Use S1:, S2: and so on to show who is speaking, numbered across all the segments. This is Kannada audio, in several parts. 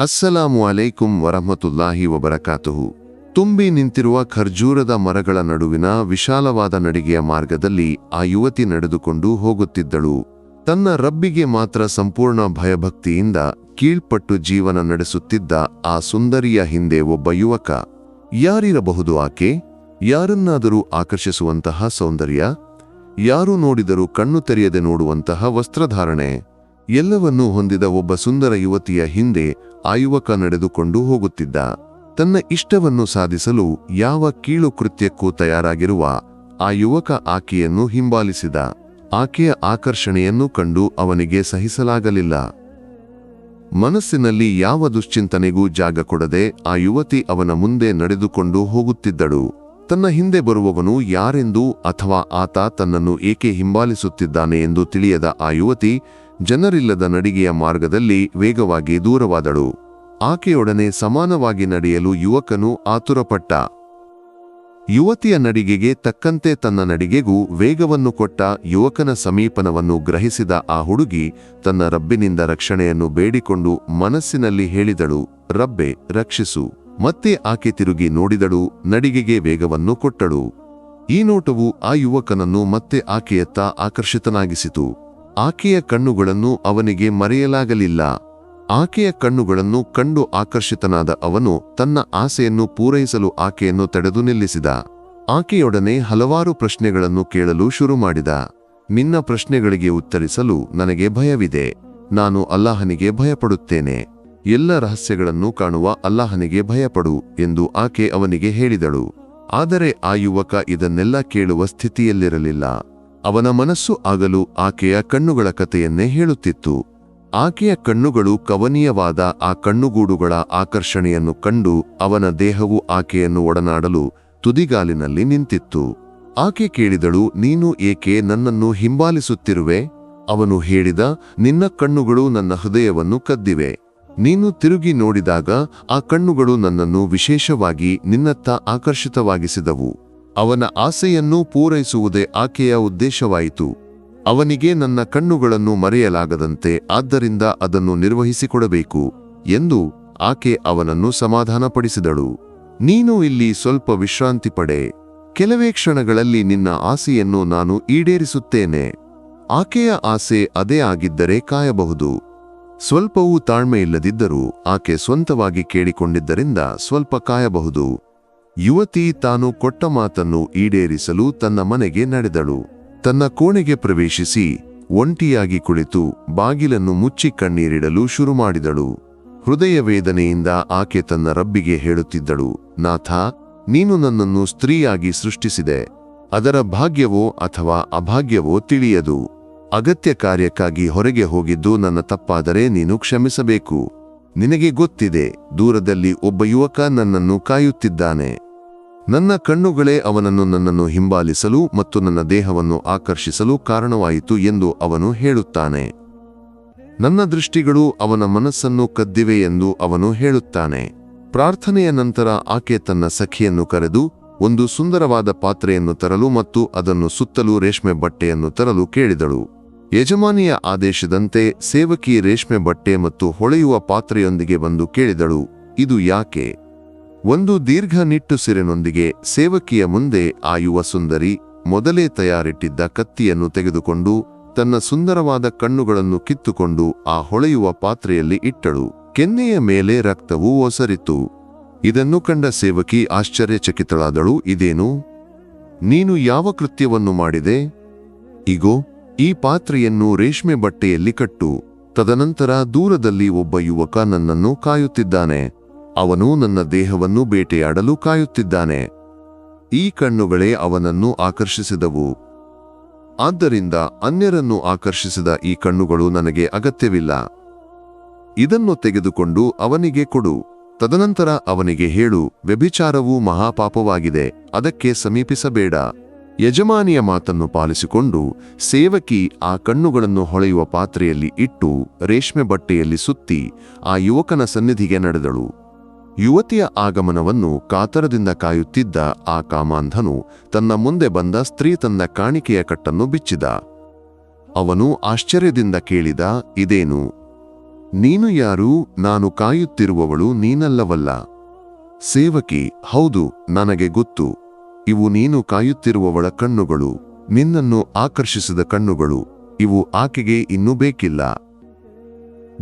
S1: ಅಸ್ಸಲಾಮು ಅಲೈಕುಂ ವರಹಮತುಲ್ಲಾಹಿ ವಬರಕಾತುಹು. ತುಂಬಿ ನಿಂತಿರುವ ಖರ್ಜೂರದ ಮರಗಳ ನಡುವಿನ ವಿಶಾಲವಾದ ನಡಿಗೆಯ ಮಾರ್ಗದಲ್ಲಿ ಆ ಯುವತಿ ನಡೆದುಕೊಂಡು ಹೋಗುತ್ತಿದ್ದಳು. ತನ್ನ ರಬ್ಬಿಗೆ ಮಾತ್ರ ಸಂಪೂರ್ಣ ಭಯಭಕ್ತಿಯಿಂದ ಕೀಳ್ಪಟ್ಟು ಜೀವನ ನಡೆಸುತ್ತಿದ್ದ ಆ ಸುಂದರಿಯ ಹಿಂದೆ ಒಬ್ಬ ಯುವಕ. ಯಾರಿರಬಹುದು ಆಕೆ? ಯಾರನ್ನಾದರೂ ಆಕರ್ಷಿಸುವಂತಹ ಸೌಂದರ್ಯ? ಯಾರು ನೋಡಿದರೂ ಕಣ್ಣು ತೆರೆಯದೆ ನೋಡುವಂತಹ ವಸ್ತ್ರಧಾರಣೆ? ಎಲ್ಲವನ್ನೂ ಹೊಂದಿದ ಒಬ್ಬ ಸುಂದರ ಯುವತಿಯ ಹಿಂದೆ ಆ ಯುವಕ ನಡೆದುಕೊಂಡು ಹೋಗುತ್ತಿದ್ದ. ತನ್ನ ಇಷ್ಟವನ್ನು ಸಾಧಿಸಲು ಯಾವ ಕೀಳು ಕೃತ್ಯಕ್ಕೂ ತಯಾರಾಗಿರುವ ಆ ಯುವಕ ಆಕೆಯನ್ನು ಹಿಂಬಾಲಿಸಿದ. ಆಕೆಯ ಆಕರ್ಷಣೆಯನ್ನು ಕಂಡು ಅವನಿಗೆ ಸಹಿಸಲಾಗಲಿಲ್ಲ. ಮನಸ್ಸಿನಲ್ಲಿ ಯಾವ ದುಶ್ಚಿಂತನೆಗೂ ಜಾಗ ಕೊಡದೆ ಆ ಯುವತಿ ಅವನ ಮುಂದೆ ನಡೆದುಕೊಂಡು ಹೋಗುತ್ತಿದ್ದಳು. ತನ್ನ ಹಿಂದೆ ಬರುವವನು ಯಾರೆಂದು ಅಥವಾ ಆತ ತನ್ನನ್ನು ಏಕೆ ಹಿಂಬಾಲಿಸುತ್ತಿದ್ದಾನೆ ಎಂದು ತಿಳಿಯದ ಆ ಯುವತಿ ಜನರಿಲ್ಲದ ನಡಿಗೆಯ ಮಾರ್ಗದಲ್ಲಿ ವೇಗವಾಗಿ ದೂರವಾದಳು. ಆಕೆಯೊಡನೆ ಸಮಾನವಾಗಿ ನಡೆಯಲು ಯುವಕನು ಆತುರಪಟ್ಟ. ಯುವತಿಯ ನಡಿಗೆಗೆ ತಕ್ಕಂತೆ ತನ್ನ ನಡಿಗೆಗೂ ವೇಗವನ್ನು ಕೊಟ್ಟ ಯುವಕನ ಸಮೀಪನವನ್ನು ಗ್ರಹಿಸಿದ ಆ ಹುಡುಗಿ ತನ್ನ ರಬ್ಬಿನಿಂದ ರಕ್ಷಣೆಯನ್ನು ಬೇಡಿಕೊಂಡು ಮನಸ್ಸಿನಲ್ಲಿ ಹೇಳಿದಳು, ರಬ್ಬೆ, ರಕ್ಷಿಸು. ಮತ್ತೆ ಆಕೆ ತಿರುಗಿ ನೋಡಿದಳು, ನಡಿಗೆಗೆ ವೇಗವನ್ನು ಕೊಟ್ಟಳು. ಈ ನೋಟವು ಆ ಯುವಕನನ್ನು ಮತ್ತೆ ಆಕೆಯತ್ತ ಆಕರ್ಷಿತನಾಗಿಸಿತು. ಆಕೆಯ ಕಣ್ಣುಗಳನ್ನು ಅವನಿಗೆ ಮರೆಯಲಾಗಲಿಲ್ಲ. ಆಕೆಯ ಕಣ್ಣುಗಳನ್ನು ಕಂಡು ಆಕರ್ಷಿತನಾದ ಅವನು ತನ್ನ ಆಸೆಯನ್ನು ಪೂರೈಸಲು ಆಕೆಯನ್ನು ತಡೆದು ನಿಲ್ಲಿಸಿದ. ಆಕೆಯೊಡನೆ ಹಲವಾರು ಪ್ರಶ್ನೆಗಳನ್ನು ಕೇಳಲು ಶುರು ಮಾಡಿದ. ನಿನ್ನ ಪ್ರಶ್ನೆಗಳಿಗೆ ಉತ್ತರಿಸಲು ನನಗೆ ಭಯವಿದೆ. ನಾನು ಅಲ್ಲಾಹನಿಗೆ ಭಯಪಡುತ್ತೇನೆ. ಎಲ್ಲ ರಹಸ್ಯಗಳನ್ನು ಕಾಣುವ ಅಲ್ಲಾಹನಿಗೆ ಭಯಪಡು ಎಂದು ಆಕೆ ಅವನಿಗೆ ಹೇಳಿದಳು. ಆದರೆ ಆ ಯುವಕ ಇದನ್ನೆಲ್ಲ ಕೇಳುವ ಸ್ಥಿತಿಯಲ್ಲಿರಲಿಲ್ಲ. ಅವನ ಮನಸ್ಸು ಆಗಲು ಆಕೆಯ ಕಣ್ಣುಗಳ ಕಥೆಯನ್ನೇ ಹೇಳುತ್ತಿತ್ತು. ಆಕೆಯ ಕಣ್ಣುಗಳು ಕವನೀಯವಾದ ಆ ಕಣ್ಣುಗೂಡುಗಳ ಆಕರ್ಷಣೆಯನ್ನು ಕಂಡು ಅವನ ದೇಹವು ಆಕೆಯನ್ನು ಒಡನಾಡಲು ತುದಿಗಾಲಿನಲ್ಲಿ ನಿಂತಿತ್ತು. ಆಕೆ ಕೇಳಿದಳು, ನೀನು ಏಕೆ ನನ್ನನ್ನು ಹಿಂಬಾಲಿಸುತ್ತಿರುವೆ? ಅವನು ಹೇಳಿದ, ನಿನ್ನ ಕಣ್ಣುಗಳು ನನ್ನ ಹೃದಯವನ್ನು ಕದ್ದಿವೆ. ನೀನು ತಿರುಗಿ ನೋಡಿದಾಗ ಆ ಕಣ್ಣುಗಳು ನನ್ನನ್ನು ವಿಶೇಷವಾಗಿ ನಿನ್ನತ್ತ ಆಕರ್ಷಿತವಾಗಿಸಿದವು. ಅವನ ಆಸೆಯನ್ನು ಪೂರೈಸುವುದೇ ಆಕೆಯ ಉದ್ದೇಶವಾಯಿತು. ಅವನಿಗೆ ನನ್ನ ಕಣ್ಣುಗಳನ್ನು ಮರೆಯಲಾಗದಂತೆ ಆದ್ದರಿಂದ ಅದನ್ನು ನಿರ್ವಹಿಸಿಕೊಡಬೇಕು ಎಂದು ಆಕೆ ಅವನನ್ನು ಸಮಾಧಾನಪಡಿಸಿದಳು. ನೀನು ಇಲ್ಲಿ ಸ್ವಲ್ಪ ವಿಶ್ರಾಂತಿ ಪಡೆ. ಕೆಲವೇ ಕ್ಷಣಗಳಲ್ಲಿ ನಿನ್ನ ಆಸೆಯನ್ನು ನಾನು ಈಡೇರಿಸುತ್ತೇನೆ. ಆಕೆಯ ಆಸೆ ಅದೇ ಆಗಿದ್ದರೆ ಕಾಯಬಹುದು. ಸ್ವಲ್ಪವೂ ತಾಳ್ಮೆಯಿಲ್ಲದಿದ್ದರೂ ಆಕೆ ಸ್ವಂತವಾಗಿ ಕೇಳಿಕೊಂಡಿದ್ದರಿಂದ ಸ್ವಲ್ಪ ಕಾಯಬಹುದು. ಯುವತಿ ತಾನು ಕೊಟ್ಟ ಮಾತನ್ನು ಈಡೇರಿಸಲು ತನ್ನ ಮನೆಗೆ ನಡೆದಳು. ತನ್ನ ಕೋಣೆಗೆ ಪ್ರವೇಶಿಸಿ ಒಂಟಿಯಾಗಿ ಕುಳಿತು ಬಾಗಿಲನ್ನು ಮುಚ್ಚಿ ಕಣ್ಣೀರಿಡಲು ಶುರು ಮಾಡಿದಳು. ಹೃದಯ ವೇದನೆಯಿಂದ ಆಕೆ ತನ್ನ ರಬ್ಬಿಗೆ ಹೇಳುತ್ತಿದ್ದಳು, ನಾಥ, ನೀನು ನನ್ನನ್ನು ಸ್ತ್ರೀಯಾಗಿ ಸೃಷ್ಟಿಸಿದೆ. ಅದರ ಭಾಗ್ಯವೋ ಅಥವಾ ಅಭಾಗ್ಯವೋ ತಿಳಿಯದು. ಅಗತ್ಯ ಕಾರ್ಯಕ್ಕಾಗಿ ಹೊರಗೆ ಹೋಗಿದ್ದು ನನ್ನ ತಪ್ಪಾದರೆ ನೀನು ಕ್ಷಮಿಸಬೇಕು. ನಿನಗೆ ಗೊತ್ತಿದೆ, ದೂರದಲ್ಲಿ ಒಬ್ಬ ಯುವಕ ನನ್ನನ್ನು ಕಾಯುತ್ತಿದ್ದಾನೆ. ನನ್ನ ಕಣ್ಣುಗಳೇ ಅವನನ್ನು ನನ್ನನ್ನು ಹಿಂಬಾಲಿಸಲು ಮತ್ತು ನನ್ನ ದೇಹವನ್ನು ಆಕರ್ಷಿಸಲು ಕಾರಣವಾಯಿತು ಎಂದು ಅವನು ಹೇಳುತ್ತಾನೆ. ನನ್ನ ದೃಷ್ಟಿಗಳು ಅವನ ಮನಸ್ಸನ್ನು ಕದ್ದಿವೆ ಎಂದು ಅವನು ಹೇಳುತ್ತಾನೆ. ಪ್ರಾರ್ಥನೆಯ ನಂತರ ಆಕೆ ತನ್ನ ಸಖಿಯನ್ನು ಕರೆದು, ಒಂದು ಸುಂದರವಾದ ಪಾತ್ರೆಯನ್ನು ತರಲು ಮತ್ತು ಅದನ್ನು ಸುತ್ತಲೂ ರೇಷ್ಮೆ ಬಟ್ಟೆಯನ್ನು ತರಲು ಕೇಳಿದಳು. ಯಜಮಾನಿಯ ಆದೇಶದಂತೆ ಸೇವಕಿ ರೇಷ್ಮೆ ಬಟ್ಟೆ ಮತ್ತು ಹೊಳೆಯುವ ಪಾತ್ರೆಯೊಂದಿಗೆ ಬಂದು ಕೇಳಿದಳು, ಇದು ಯಾಕೆ? ಒಂದು ದೀರ್ಘ ನಿಟ್ಟುಸಿರಿನೊಂದಿಗೆ ಸೇವಕಿಯ ಮುಂದೆ ಆ ಯುವ ಸುಂದರಿ, ಮೊದಲೇ ತಯಾರಿಟ್ಟಿದ್ದ ಕತ್ತಿಯನ್ನು ತೆಗೆದುಕೊಂಡು ತನ್ನ ಸುಂದರವಾದ ಕಣ್ಣುಗಳನ್ನು ಕಿತ್ತುಕೊಂಡು ಆ ಹೊಳೆಯುವ ಪಾತ್ರೆಯಲ್ಲಿ ಇಟ್ಟಳು. ಕೆನ್ನೆಯ ಮೇಲೆ ರಕ್ತವು ಒಸರಿತು. ಇದನ್ನು ಕಂಡ ಸೇವಕಿ ಆಶ್ಚರ್ಯಚಕಿತಳಾದಳು, ಇದೇನು? ನೀನು ಯಾವ ಕೃತ್ಯವನ್ನು ಮಾಡಿದೆ? ಇಗೋ ಈ ಪಾತ್ರೆಯನ್ನು ರೇಷ್ಮೆ ಬಟ್ಟೆಯಲ್ಲಿ ಕಟ್ಟು. ತದನಂತರ ದೂರದಲ್ಲಿ ಒಬ್ಬ ಯುವಕ ನನ್ನನ್ನು ಕಾಯುತ್ತಿದ್ದಾನೆ. ಅವನು ನನ್ನ ದೇಹವನ್ನು ಬೇಟೆಯಾಡಲು ಕಾಯುತ್ತಿದ್ದಾನೆ. ಈ ಕಣ್ಣುಗಳೇ ಅವನನ್ನು ಆಕರ್ಷಿಸಿದವು. ಆದ್ದರಿಂದ ಅನ್ಯರನ್ನು ಆಕರ್ಷಿಸಿದ ಈ ಕಣ್ಣುಗಳು ನನಗೆ ಅಗತ್ಯವಿಲ್ಲ. ಇದನ್ನು ತೆಗೆದುಕೊಂಡು ಅವನಿಗೆ ಕೊಡು. ತದನಂತರ ಅವನಿಗೆ ಹೇಳು, ವ್ಯಭಿಚಾರವು ಮಹಾಪಾಪವಾಗಿದೆ. ಅದಕ್ಕೆ ಸಮೀಪಿಸಬೇಡ. ಯಜಮಾನಿಯ ಮಾತನ್ನು ಪಾಲಿಸಿಕೊಂಡು ಸೇವಕಿ ಆ ಕಣ್ಣುಗಳನ್ನು ಹೊಳೆಯುವ ಪಾತ್ರೆಯಲ್ಲಿ ಇಟ್ಟು ರೇಷ್ಮೆ ಬಟ್ಟೆಯಲ್ಲಿ ಸುತ್ತಿ ಆ ಯುವಕನ ಸನ್ನಿಧಿಗೆ ನಡೆದಳು. ಯುವತಿಯ ಆಗಮನವನ್ನು ಕಾತರದಿಂದ ಕಾಯುತ್ತಿದ್ದ ಆ ಕಾಮಾಂಧನು ತನ್ನ ಮುಂದೆ ಬಂದ ಸ್ತ್ರೀ ತನ್ನ ಕಾಣಿಕೆಯ ಕಟ್ಟನ್ನು ಬಿಚ್ಚಿದ. ಅವನು ಆಶ್ಚರ್ಯದಿಂದ ಕೇಳಿದ, ಇದೇನು? ನೀನು ಯಾರು? ನಾನು ಕಾಯುತ್ತಿರುವವಳು ನೀನಲ್ಲವಲ್ಲ? ಸೇವಕಿ, ಹೌದು, ನನಗೆ ಗೊತ್ತು. ಇವು ನೀನು ಕಾಯುತ್ತಿರುವವಳ ಕಣ್ಣುಗಳು, ನಿನ್ನನ್ನು ಆಕರ್ಷಿಸಿದ ಕಣ್ಣುಗಳು, ಇವು ಆಕೆಗೆ ಇನ್ನೂ ಬೇಕಿಲ್ಲ.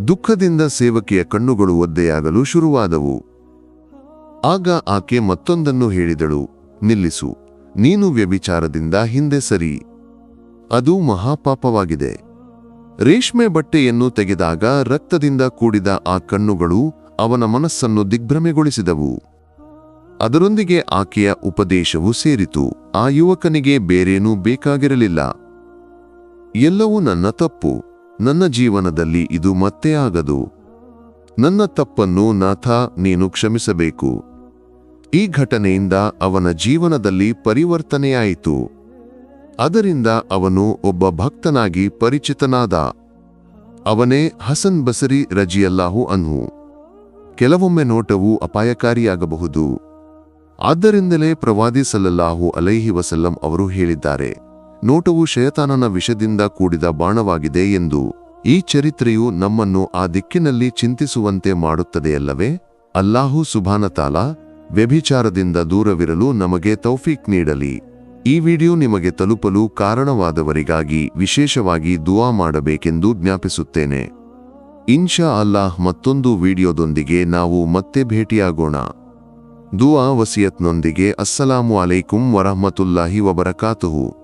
S1: ದುಃಖದಿಂದ ಸೇವಕಿಯ ಕಣ್ಣುಗಳು ಒದ್ದೆಯಾಗಲು ಶುರುವಾದವು. ಆಗ ಆಕೆ ಮತ್ತೊಂದನ್ನು ಹೇಳಿದಳು, ನಿಲ್ಲಿಸು, ನೀನು ವ್ಯಭಿಚಾರದಿಂದ ಹಿಂದೆ ಸರಿ. ಅದು ಮಹಾಪಾಪವಾಗಿದೆ. ರೇಷ್ಮೆ ಬಟ್ಟೆಯನ್ನು ತೆಗೆದಾಗ ರಕ್ತದಿಂದ ಕೂಡಿದ ಆ ಕಣ್ಣುಗಳು ಅವನ ಮನಸ್ಸನ್ನು ದಿಗ್ಭ್ರಮೆಗೊಳಿಸಿದವು. ಅದರೊಂದಿಗೆ ಆಕೆಯ ಉಪದೇಶವೂ ಸೇರಿತು. ಆ ಯುವಕನಿಗೆ ಬೇರೇನೂ ಬೇಕಾಗಿರಲಿಲ್ಲ. ಎಲ್ಲವೂ ನನ್ನ ತಪ್ಪು. ನನ್ನ ಜೀವನದಲ್ಲಿ ಇದು ಮತ್ತೆ ಆಗದು. ನನ್ನ ತಪ್ಪನ್ನು ನಾಥ ನೀನು ಕ್ಷಮಿಸಬೇಕು. ಈ ಘಟನೆಯಿಂದ ಅವನ ಜೀವನದಲ್ಲಿ ಪರಿವರ್ತನೆಯಾಯಿತು. ಅದರಿಂದ ಅವನು ಒಬ್ಬ ಭಕ್ತನಾಗಿ ಪರಿಚಿತನಾದ. ಅವನೇ ಹಸನ್ ಬಸರಿ ರಜಿಯಲ್ಲಾಹು ಅನ್ಹು. ಕೆಲವೊಮ್ಮೆ ನೋಟವು ಅಪಾಯಕಾರಿಯಾಗಬಹುದು. ಆದ್ದರಿಂದಲೇ ಪ್ರವಾದಿ ಸಲ್ಲಲ್ಲಾಹು ಅಲೈಹಿ ವಸಲ್ಲಂ ಅವರು ಹೇಳಿದ್ದಾರೆ, ನೋಟವು ಶಯತಾನನ ವಿಷದಿಂದ ಕೂಡಿದ ಬಾಣವಾಗಿದೆ ಎಂದು. ಈ ಚರಿತ್ರೆಯು ನಮ್ಮನ್ನು ಆ ದಿಕ್ಕಿನಲ್ಲಿ ಚಿಂತಿಸುವಂತೆ ಮಾಡುತ್ತದೆಯಲ್ಲವೇ? ಅಲ್ಲಾಹು ಸುಭಾನತಾಲ ವ್ಯಭಿಚಾರದಿಂದ ದೂರವಿರಲು ನಮಗೆ ತೌಫೀಕ್ ನೀಡಲಿ. ಈ ವಿಡಿಯೋ ನಿಮಗೆ ತಲುಪಲು ಕಾರಣವಾದವರಿಗಾಗಿ ವಿಶೇಷವಾಗಿ ದುವಾ ಮಾಡಬೇಕೆಂದು ಜ್ಞಾಪಿಸುತ್ತೇನೆ. ಇನ್ಶಾ ಅಲ್ಲಾಹ್ ಮತ್ತೊಂದು ವಿಡಿಯೋದೊಂದಿಗೆ ನಾವು ಮತ್ತೆ ಭೇಟಿಯಾಗೋಣ. ದುವಾ ವಸಿಯತ್ನೊಂದಿಗೆ ಅಸ್ಸಲಾಮು ಅಲೈಕುಂ ವರಹಮತುಲ್ಲಾಹಿ ವಬರಕಾತುಹು.